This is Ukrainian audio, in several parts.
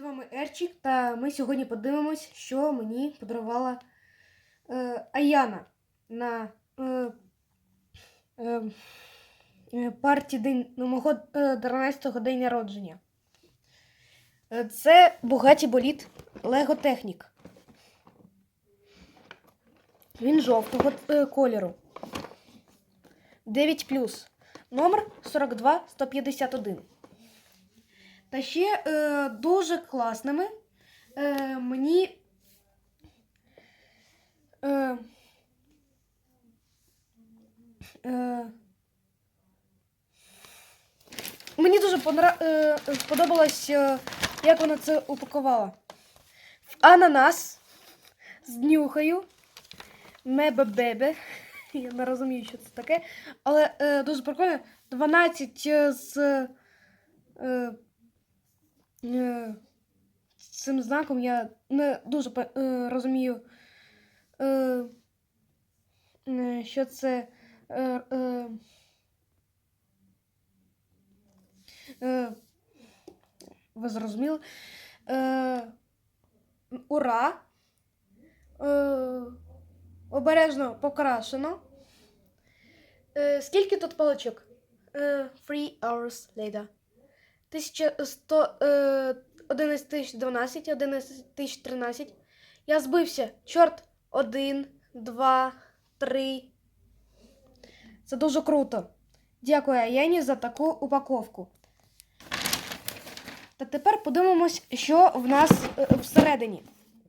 З вами Ерчик, та ми сьогодні подивимось, що мені подарувала е, Аяна на е, е, е, парті день, ну, мого е, 12-го день народження. Е, це Bugatti Боліт Lego Technic. Він жовтого е, кольору. 9 Номер 42151. Та ще е, дуже класними е, мені. Е, е, мені дуже понра... е, сподобалось, е, як вона це упакувала. Ананас з нюхаю. Мебе-бебе. Я не розумію, що це таке. Але е, дуже прикольно. 12 з. Е, е, цим знаком я не дуже е, розумію, е, е, що це. Е, е, е, ви зрозуміли. Е, ура! Е, обережно покрашено. Е, скільки тут паличок? Е, three hours later. 1100, е, 11012, 11013. Я збився. Чорт. Один, два, три. Це дуже круто. Дякую Аяні за таку упаковку. Та тепер подивимось, що в нас е, всередині.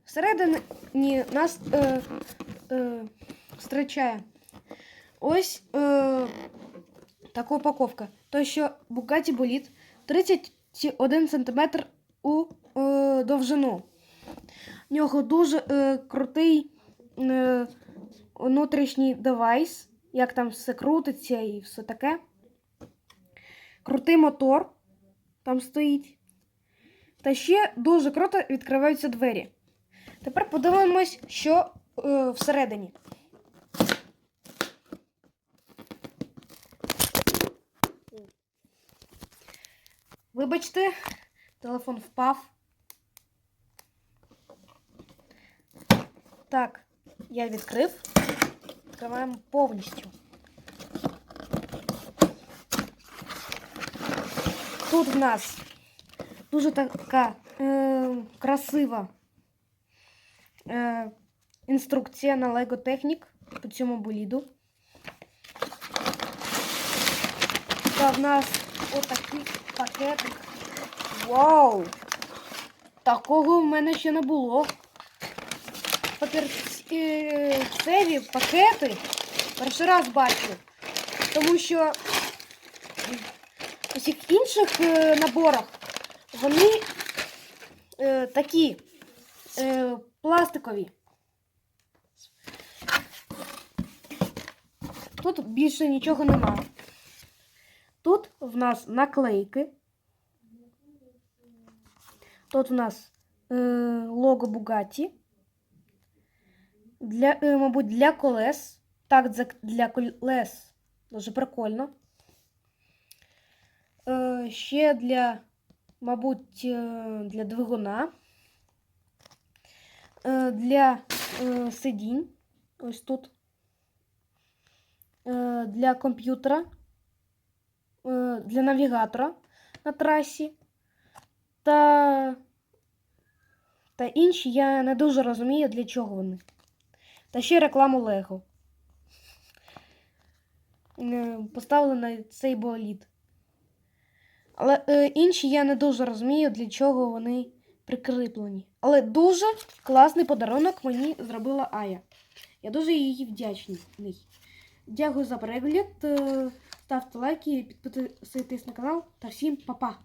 Всередині нас е, е, зустрічає ось е, така упаковка. То, що Bugatti Bolid 31 см у е, довжину. У нього дуже е, крутий е, внутрішній девайс, як там все крутиться і все таке. Крутий мотор там стоїть. Та ще дуже круто відкриваються двері. Тепер подивимось, що е, всередині. Вибачте, телефон впав. Так, я відкрив. Відкриваємо повністю. Тут в нас дуже така е, красива е, інструкція на Lego Technic по цьому боліду. Та в нас отакий пакетик. Вау! Такого в мене ще не було. Папірцеві пакети перший раз бачу. Тому що у всіх інших е, наборах вони е, такі е, пластикові. Тут більше нічого немає. В нас наклейки. Тут в нас е, лого Bugatti. Для, е, мабуть, для колес. Так, для колес. Дуже прикольно. Е, ще для, мабуть, е, для двигуна. Е, для е, сидінь. Ось тут. Е, для комп'ютера. Е, для навігатора на трасі. Та, та інші я не дуже розумію, для чого вони. Та ще рекламу Лего. Е, Поставили на цей болід. Але е, інші я не дуже розумію, для чого вони прикріплені. Але дуже класний подарунок мені зробила Ая. Я дуже їй вдячний. Дякую за перегляд. Ставте лайки, підписуйтесь на канал та всім па-па!